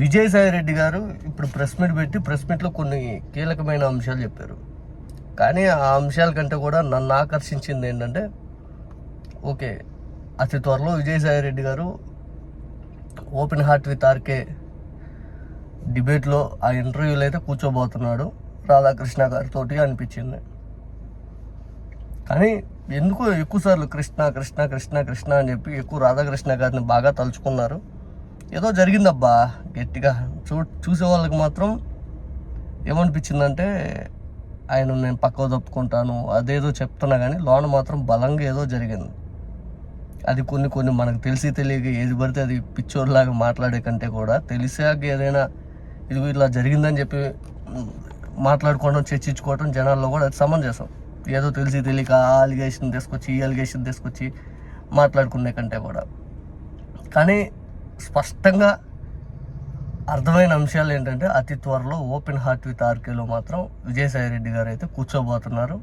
విజయసాయి రెడ్డి గారు ఇప్పుడు press meet పెట్టి ప్రెస్ మీట్లో కొన్ని కీలకమైన అంశాలు చెప్పారు. కానీ ఆ అంశాల కంటే కూడా నన్ను ఆకర్షించింది ఏంటంటే ఓకే అతి త్వరలో విజయసాయి రెడ్డి గారు ఓపెన్ హార్ట్ విత్ ఆర్కే డిబేట్లో ఆ ఇంటర్వ్యూలో అయితే కూర్చోబోతున్నాడు రాధాకృష్ణ గారితో అనిపించింది. కానీ ఎందుకో ఎక్కువసార్లు కృష్ణ కృష్ణ కృష్ణ కృష్ణ అని చెప్పి ఎక్కువ రాధాకృష్ణ గారిని బాగా తలుచుకున్నారు. ఏదో జరిగిందబ్బా గట్టిగా చూ చూసే వాళ్ళకి మాత్రం ఏమనిపించిందంటే ఆయన నేను పక్కకు తప్పుకుంటాను అదేదో చెప్తున్నా కానీ లోన మాత్రం బలంగా ఏదో జరిగింది. అది కొన్ని కొన్ని మనకు తెలిసి తెలియక ఏది పడితే అది పిచ్చోర్లాగా మాట్లాడే కంటే కూడా తెలిసాక ఏదైనా ఇది ఇట్లా జరిగిందని చెప్పి మాట్లాడుకోవడం చర్చించుకోవడం జనాల్లో కూడా అది సమంజసం. ఏదో తెలిసి తెలియక ఆ అలిగేషన్ తీసుకొచ్చి ఈ అలిగేషన్ తీసుకొచ్చి మాట్లాడుకునే కంటే కూడా. కానీ స్పష్టంగా అర్థమైన అంశాలు ఏంటంటే అతి త్వరలో ఓపెన్ హార్ట్ విత్ ఆర్కేలో మాత్రం విజయసాయి రెడ్డి గారు అయితే కూర్చోబోతున్నారు.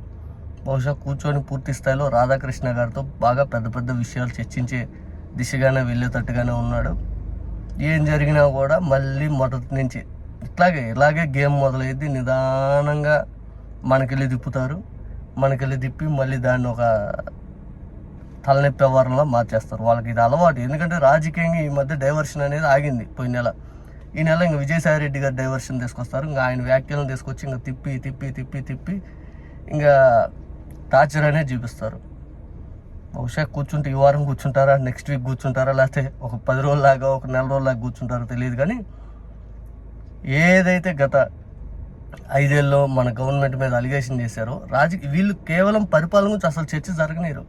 బహుశా కూర్చొని పూర్తి స్థాయిలో రాధాకృష్ణ గారితో బాగా పెద్ద పెద్ద విషయాలు చర్చించే దిశగానే వెళ్ళేటట్టుగానే ఉన్నాడు. ఏం జరిగినా కూడా మళ్ళీ మొదటి నుంచి ఇట్లాగే ఇలాగే గేమ్ మొదలైద్ది నిదానంగా మనకెళ్ళి తిప్పుతారు. మనకెళ్ళి తిప్పి మళ్ళీ దాన్ని ఒక తలనొప్పి వ్యవహారంలో మార్చేస్తారు. వాళ్ళకి ఇది అలవాటు. ఎందుకంటే రాజకీయంగా ఈ మధ్య డైవర్షన్ అనేది ఆగింది పోయిన నెల. ఈ నెల ఇంకా విజయసాయి రెడ్డి గారు డైవర్షన్ తీసుకొస్తారు. ఇంకా ఆయన వ్యాఖ్యలను తీసుకొచ్చి ఇంకా తిప్పి తిప్పి తిప్పి తిప్పి ఇంకా టార్చర్ అనేది చూపిస్తారు. బహుశా కూర్చుంటే ఈ వారం కూర్చుంటారా నెక్స్ట్ వీక్ కూర్చుంటారా లేకపోతే ఒక పది రోజులాగా ఒక నెల రోజులాగా కూర్చుంటారో తెలియదు కానీ ఏదైతే గత ఐదేళ్ళలో మన గవర్నమెంట్ మీద అలిగేషన్ చేశారో రాజకీయ వీళ్ళు కేవలం పరిపాలన గురించి అసలు చర్చ జరగనీరు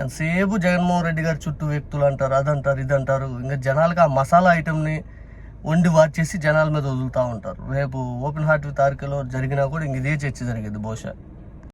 ఎంతసేపు జగన్మోహన్ రెడ్డి గారి చుట్టూ వ్యక్తులు అంటారు అదంటారు ఇదంటారు. ఇంకా జనాలకు ఆ మసాలా ఐటెంని వండి వాచేసి జనాల మీద వదులుతూ ఉంటారు. రేపు ఓపెన్ హార్ట్ విత్ ఆర్కేలో జరిగినా కూడా ఇంక ఇదే చర్చ జరిగేది బహుశా.